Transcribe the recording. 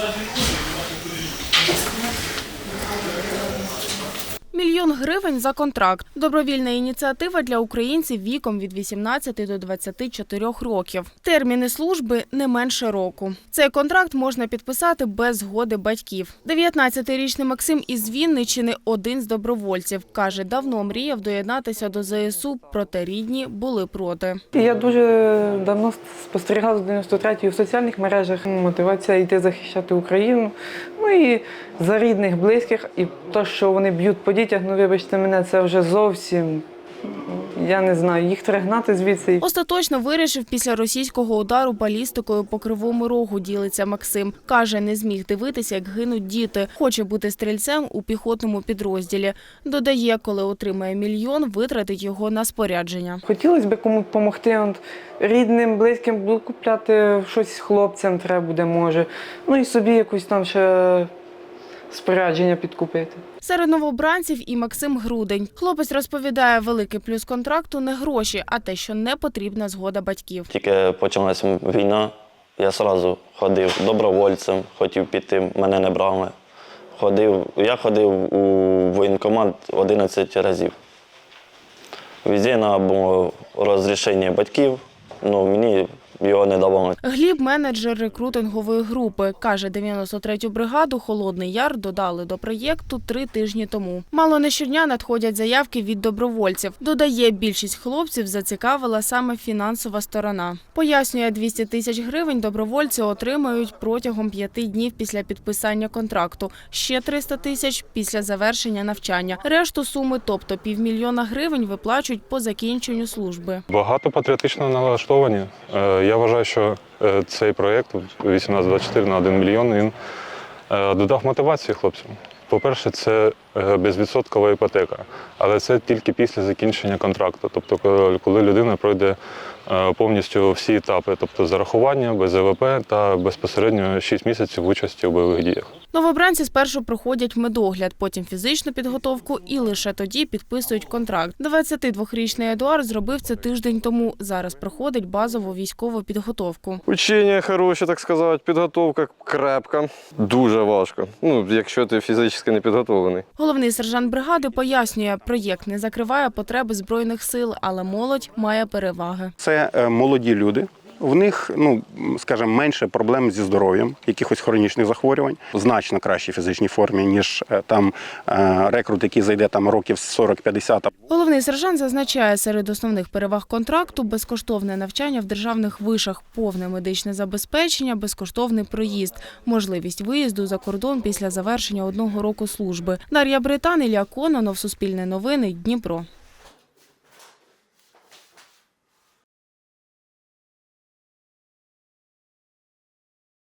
よろしくお願いします。Мільйон гривень за контракт. Добровільна ініціатива для українців віком від 18 до 24 років. Терміни служби не менше року. Цей контракт можна підписати без згоди батьків. 19-річний Максим із Вінниччини – один з добровольців. Каже, давно мріяв доєднатися до ЗСУ, проте рідні були проти. Я дуже давно спостерігала з 93-ї в соціальних мережах. Мотивація йти захищати Україну. І за рідних, близьких. І те, що вони б'ють по дітях, ну вибачте мене, це вже зовсім. Я не знаю, їх треба гнати звідси. Остаточно вирішив після російського удару балістикою по кривому рогу. Ділиться Максим. каже, не зміг дивитися, як гинуть діти. Хоче бути стрільцем у піхотному підрозділі. Додає, коли отримає мільйон, витратить його на спорядження. Хотілося б кому допомогти. Рідним, близьким купляти щось хлопцям треба буде, може. Ну і собі якусь там ще спорядження підкупити. Серед новобранців і Максим Грудень. Хлопець розповідає, великий плюс контракту не гроші, а те, що не потрібна згода батьків. Тільки почалася війна, я одразу ходив добровольцем, хотів піти, мене не брали. Ходив, я ходив у воєнкомат 11 разів. Везде треба було розрішення батьків, але мені його не давали. Гліб, менеджер рекрутингової групи, каже, 93-ю бригаду Холодний Яр додали до проєкту три тижні тому. Мало не щодня надходять заявки від добровольців. Додає, більшість хлопців зацікавила саме фінансова сторона. Пояснює, 200 тисяч гривень добровольці отримають протягом п'яти днів після підписання контракту. Ще 300 тисяч після завершення навчання. Решту суми, тобто півмільйона гривень, виплачують по закінченню служби. Багато патріотично налаштовані. Е, Я вважаю, що е, цей проєкт 1824 на 1 мільйон він е, додав мотивації хлопцям. По-перше, це е, безвідсоткова іпотека, але це тільки після закінчення контракту. Тобто, коли- людина пройде повністю всі етапи, тобто зарахування, БЗВП та безпосередньо 6 місяців участі у бойових діях. Новобранці спершу проходять медогляд, потім фізичну підготовку і лише тоді підписують контракт. 22-річний Едуард зробив це тиждень тому. Зараз проходить базову військову підготовку. Учення хороше, так сказати, підготовка крепка. Дуже важко. Ну, якщо ти фізично не підготовлений. Головний сержант бригади пояснює, проєкт не закриває потреби збройних сил, але молодь має переваги. Це е, молоді люди. В них, ну скажімо, менше проблем зі здоров'ям, якихось хронічних захворювань, значно кращій фізичній формі, ніж е, там е, рекрут, який зайде там років 40-50. Головний сержант зазначає, серед основних переваг контракту безкоштовне навчання в державних вишах, повне медичне забезпечення, безкоштовний проїзд, можливість виїзду за кордон після завершення одного року служби. Дар'я Британ, Ілля Кононов, Суспільне новини, Дніпро.